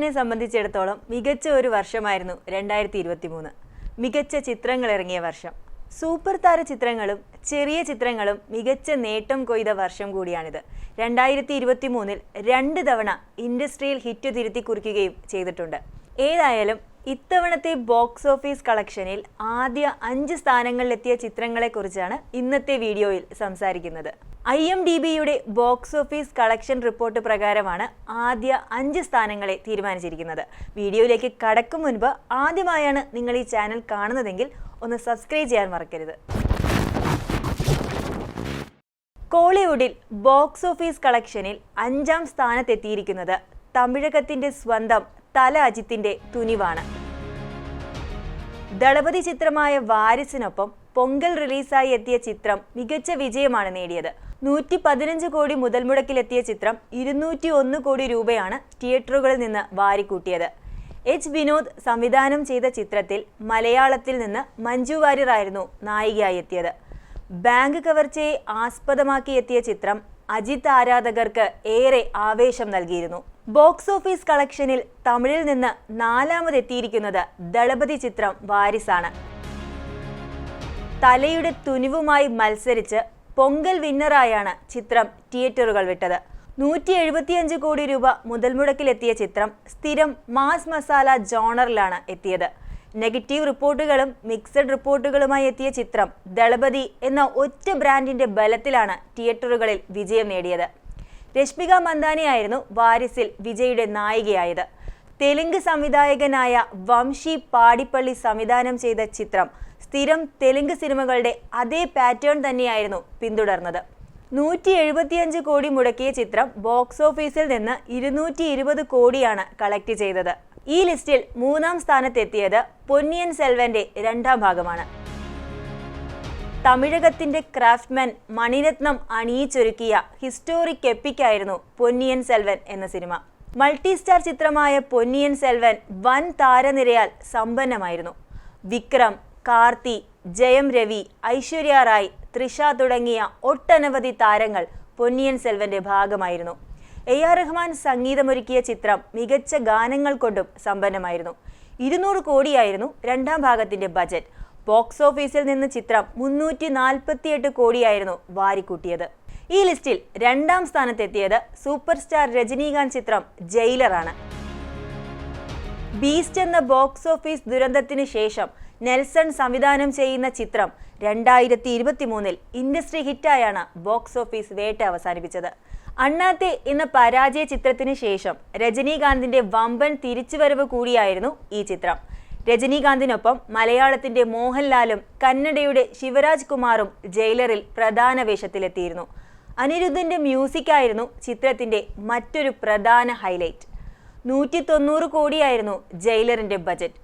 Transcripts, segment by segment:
ടെലിവിഷനെ സംബന്ധിച്ചിടത്തോളം മികച്ച ഒരു വർഷമായിരുന്നു രണ്ടായിരത്തി ഇരുപത്തി മൂന്ന് മികച്ച ചിത്രങ്ങൾ ഇറങ്ങിയ വർഷം. സൂപ്പർ താര ചിത്രങ്ങളും ചെറിയ ചിത്രങ്ങളും മികച്ച നേട്ടം കൊയ്ത വർഷം കൂടിയാണിത്. രണ്ടായിരത്തി ഇരുപത്തി മൂന്നിൽ രണ്ട് തവണ ഇൻഡസ്ട്രിയിൽ ഹിറ്റ് തിരുത്തി കുറിക്കുകയും ചെയ്തിട്ടുണ്ട്. ഏതായാലും ഇത്തവണത്തെ ബോക്സ് ഓഫീസ് കളക്ഷനിൽ ആദ്യ അഞ്ച് സ്ഥാനങ്ങളിലെത്തിയ ചിത്രങ്ങളെക്കുറിച്ചാണ് ഇന്നത്തെ വീഡിയോയിൽ സംസാരിക്കുന്നത്. ഐ എം ഡി ബിയുടെ ബോക്സ് ഓഫീസ് കളക്ഷൻ റിപ്പോർട്ട് പ്രകാരമാണ് ആദ്യ അഞ്ച് സ്ഥാനങ്ങളെ തീരുമാനിച്ചിരിക്കുന്നത്. വീഡിയോയിലേക്ക് കടക്കും മുൻപ് ആദ്യമായാണ് നിങ്ങൾ ഈ ചാനൽ കാണുന്നതെങ്കിൽ ഒന്ന് സബ്സ്ക്രൈബ് ചെയ്യാൻ മറക്കരുത്. കോളിവുഡിൽ ബോക്സ് ഓഫീസ് കളക്ഷനിൽ അഞ്ചാം സ്ഥാനത്തെത്തിയിരിക്കുന്നത് തമിഴകത്തിന്റെ സ്വന്തം തല അജിത്തിന്റെ തുനിവാണ്. ദളപതി ചിത്രമായ വാരിസിനൊപ്പം പൊങ്കൽ റിലീസായി എത്തിയ ചിത്രം മികച്ച വിജയമാണ് നേടിയത്. നൂറ്റി പതിനഞ്ച് കോടി മുതൽ മുടക്കിലെത്തിയ ചിത്രം ഇരുന്നൂറ്റി ഒന്ന് കോടി രൂപയാണ് തിയേറ്ററുകളിൽ നിന്ന് വാരിക്കൂട്ടിയത്. എച്ച് വിനോദ് സംവിധാനം ചെയ്ത ചിത്രത്തിൽ മലയാളത്തിൽ നിന്ന് മഞ്ജു വാര്യറായിരുന്നു നായികയായി എത്തിയത്. ബാങ്ക് കവർച്ചയെ ആസ്പദമാക്കി എത്തിയ ചിത്രം അജിത് ആരാധകർക്ക് ഏറെ ആവേശം നൽകിയിരുന്നു. ബോക്സ് ഓഫീസ് കളക്ഷനിൽ തമിഴിൽ നിന്ന് നാലാമതെത്തിയിരിക്കുന്നത് ദളപതി ചിത്രം വാരിസാണ്. തലയുടെ തുനിവുമായി മത്സരിച്ച് പൊങ്കൽ വിന്നറായാണ് ചിത്രം തിയേറ്ററുകൾ വിട്ടത്. നൂറ്റി എഴുപത്തിയഞ്ച് കോടി രൂപ മുതൽ മുടക്കിലെത്തിയ ചിത്രം സ്ഥിരം മാസ് മസാല ജോണറിലാണ് എത്തിയത്. നെഗറ്റീവ് റിപ്പോർട്ടുകളും മിക്സഡ് റിപ്പോർട്ടുകളുമായി എത്തിയ ചിത്രം ദളപതി എന്ന ഒറ്റ ബ്രാൻഡിന്റെ ബലത്തിലാണ് തിയേറ്ററുകളിൽ വിജയം നേടിയത്. രശ്മിക മന്ദാനിയായിരുന്നു വാരിസിൽ വിജയുടെ നായികയായത്. തെലുങ്ക് സംവിധായകനായ വംശി പാടിപ്പള്ളി സംവിധാനം ചെയ്ത ചിത്രം സ്ഥിരം തെലുങ്ക് സിനിമകളുടെ അതേ പാറ്റേൺ തന്നെയായിരുന്നു പിന്തുടർന്നത്. നൂറ്റി എഴുപത്തിയഞ്ച് കോടി മുടക്കിയ ചിത്രം ബോക്സ് ഓഫീസിൽ നിന്ന് ഇരുന്നൂറ്റി ഇരുപത് കോടിയാണ് കളക്ട് ചെയ്തത്. ഈ ലിസ്റ്റിൽ മൂന്നാം സ്ഥാനത്തെത്തിയത് പൊന്നിയൻ സെൽവന്റെ രണ്ടാം ഭാഗമാണ്. തമിഴകത്തിന്റെ ക്രാഫ്റ്റ്മാൻ മണിരത്നം അണിയിച്ചൊരുക്കിയ ഹിസ്റ്റോറിക് എപ്പിക്കായിരുന്നു പൊന്നിയൻ സെൽവൻ എന്ന സിനിമ. മൾട്ടി സ്റ്റാർ ചിത്രമായ പൊന്നിയൻ സെൽവൻ വൻ താരനിരയാൽ സമ്പന്നമായിരുന്നു. വിക്രം കാർത്തി ജയം രവി ഐശ്വര്യ റായ് തൃഷ തുടങ്ങിയ ഒട്ടനവധി താരങ്ങൾ പൊന്നിയൻ സെൽവന്റെ ഭാഗമായിരുന്നു. എ ആർ റഹ്മാൻ സംഗീതമൊരുക്കിയ ചിത്രം മികച്ച ഗാനങ്ങൾ കൊണ്ടും സമ്പന്നമായിരുന്നു. ഇരുന്നൂറ് കോടിയായിരുന്നു രണ്ടാം ഭാഗത്തിന്റെ ബജറ്റ്. ബോക്സ് ഓഫീസിൽ നിന്ന് ചിത്രം മുന്നൂറ്റി നാൽപ്പത്തിയെട്ട് കോടിയായിരുന്നു വാരിക്കൂട്ടിയത്. ഈ ലിസ്റ്റിൽ രണ്ടാം സ്ഥാനത്തെത്തിയത് സൂപ്പർ സ്റ്റാർ രജനീകാന്ത് ചിത്രം ജയിലറാണ്. ബീസ്റ്റ് എന്ന ബോക്സ് ഓഫീസ് ദുരന്തത്തിന് ശേഷം നെൽസൺ സംവിധാനം ചെയ്യുന്ന ചിത്രം രണ്ടായിരത്തി ഇരുപത്തി മൂന്നിൽ ഇൻഡസ്ട്രി ഹിറ്റായാണ് ബോക്സ് ഓഫീസ് വേട്ട അവസാനിപ്പിച്ചത്. അണ്ണാത്തെ എന്ന പരാജയ ചിത്രത്തിന് ശേഷം രജനീകാന്തിന്റെ വമ്പൻ തിരിച്ചുവരവ് കൂടിയായിരുന്നു ഈ ചിത്രം. രജനീകാന്തിനൊപ്പം മലയാളത്തിന്റെ മോഹൻലാലും കന്നഡയുടെ ശിവരാജ് കുമാറും ജയിലറിൽ പ്രധാന വേഷത്തിലെത്തിയിരുന്നു. അനിരുദ്ധന്റെ മ്യൂസിക്കായിരുന്നു ചിത്രത്തിന്റെ മറ്റൊരു പ്രധാന ഹൈലൈറ്റ്. നൂറ്റി തൊണ്ണൂറ് കോടിയായിരുന്നു ജയിലറിന്റെ ബജറ്റ്.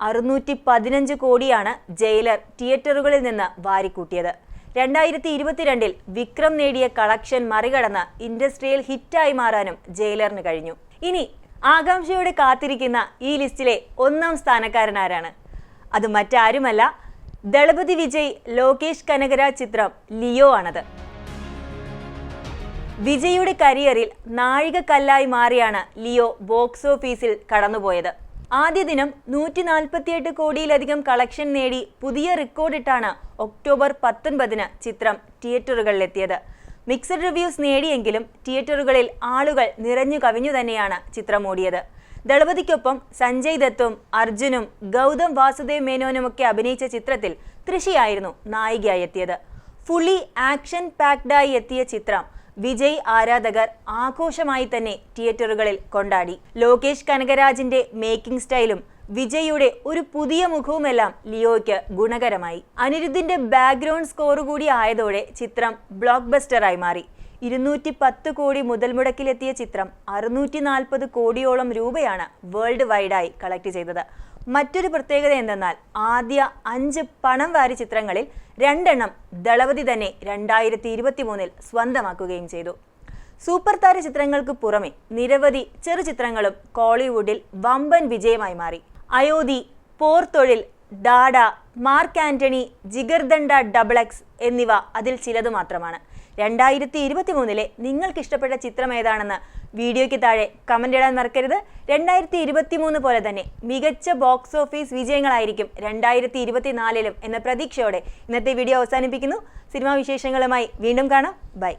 അറുന്നൂറ്റി പതിനഞ്ച് കോടിയാണ് ജയിലർ തിയേറ്ററുകളിൽ നിന്ന് വാരിക്കൂട്ടിയത്. രണ്ടായിരത്തി ഇരുപത്തിരണ്ടിൽ വിക്രം നേടിയ കളക്ഷൻ മറികടന്ന് ഇൻഡസ്ട്രിയൽ ഹിറ്റായി മാറാനും ജയിലറിന് കഴിഞ്ഞു. ഇനി ആകാംക്ഷയോടെ കാത്തിരിക്കുന്ന ഈ ലിസ്റ്റിലെ ഒന്നാം സ്ഥാനക്കാരനാരാണ്. അത് മറ്റാരുമല്ല ദളപതി വിജയ് ലോകേഷ് കനകരാജ് ചിത്രം ലിയോ ആണത്. വിജയുടെ കരിയറിൽ നാഴികക്കല്ലായി മാറിയാണ് ലിയോ ബോക്സ് ഓഫീസിൽ കടന്നുപോയത്. ആദ്യ ദിനം നൂറ്റി നാൽപ്പത്തിയെട്ട് കോടിയിലധികം കളക്ഷൻ നേടി പുതിയ റെക്കോർഡിട്ടാണ് ഒക്ടോബർ പത്തൊൻപതിന് ചിത്രം തിയേറ്ററുകളിലെത്തിയത്. മിക്സഡ് റിവ്യൂസ് നേടിയെങ്കിലും തിയേറ്ററുകളിൽ ആളുകൾ നിറഞ്ഞു കവിഞ്ഞു തന്നെയാണ് ചിത്രമോടിയത് ദളപതിക്കൊപ്പം സഞ്ജയ് ദത്തും അർജുനും ഗൗതം വാസുദേവ് മേനോനുമൊക്കെ അഭിനയിച്ച ചിത്രത്തിൽ തൃശിയായിരുന്നു നായികയായി എത്തിയത്. ഫുള്ളി ആക്ഷൻ പാക്ഡായി എത്തിയ ചിത്രം വിജയ് ആരാധകർ ആഘോഷമായി തന്നെ തിയേറ്ററുകളിൽ കൊണ്ടാടി. ലോകേഷ് കനകരാജിന്റെ മേക്കിംഗ് സ്റ്റൈലും വിജയുടെ ഒരു പുതിയ മുഖവുമെല്ലാം ലിയോയ്ക്ക് ഗുണകരമായി. അനിരുദ്ധിന്റെ ബാക്ക്ഗ്രൗണ്ട് സ്കോർ കൂടി ആയതോടെ ചിത്രം ബ്ലോക്ക് ബസ്റ്ററായി മാറി. ഇരുന്നൂറ്റി പത്ത് കോടി മുതൽ മുടക്കിലെത്തിയ ചിത്രം അറുന്നൂറ്റി നാൽപ്പത് കോടിയോളം രൂപയാണ് വേൾഡ് വൈഡായി കളക്ട് ചെയ്തത്. മറ്റൊരു പ്രത്യേകത എന്തെന്നാൽ ആദ്യ അഞ്ച് പണം വാരി ചിത്രങ്ങളിൽ രണ്ടെണ്ണം ദളവതി തന്നെ രണ്ടായിരത്തി ഇരുപത്തി മൂന്നിൽ സ്വന്തമാക്കുകയും ചെയ്തു. സൂപ്പർ താര ചിത്രങ്ങൾക്ക് പുറമെ നിരവധി ചെറു ചിത്രങ്ങളും കോളിവുഡിൽ വമ്പൻ വിജയമായി മാറി. Ayothi Porthozhil Dada Mark Antony Jigarthanda X എന്നിവ അതിൽ ചിലത് മാത്രമാണ്. രണ്ടായിരത്തി ഇരുപത്തി മൂന്നിലെ നിങ്ങൾക്ക് ഇഷ്ടപ്പെട്ട ചിത്രം ഏതാണെന്ന് വീഡിയോയ്ക്ക് താഴെ കമന്റ് ഇടാൻ മറക്കരുത്. രണ്ടായിരത്തി ഇരുപത്തി മൂന്ന് പോലെ തന്നെ മികച്ച ബോക്സ് ഓഫീസ് വിജയങ്ങളായിരിക്കും രണ്ടായിരത്തി ഇരുപത്തിനാലിലും എന്ന പ്രതീക്ഷയോടെ ഇന്നത്തെ വീഡിയോ അവസാനിപ്പിക്കുന്നു. സിനിമാ വിശേഷങ്ങളുമായി വീണ്ടും കാണാം. ബൈ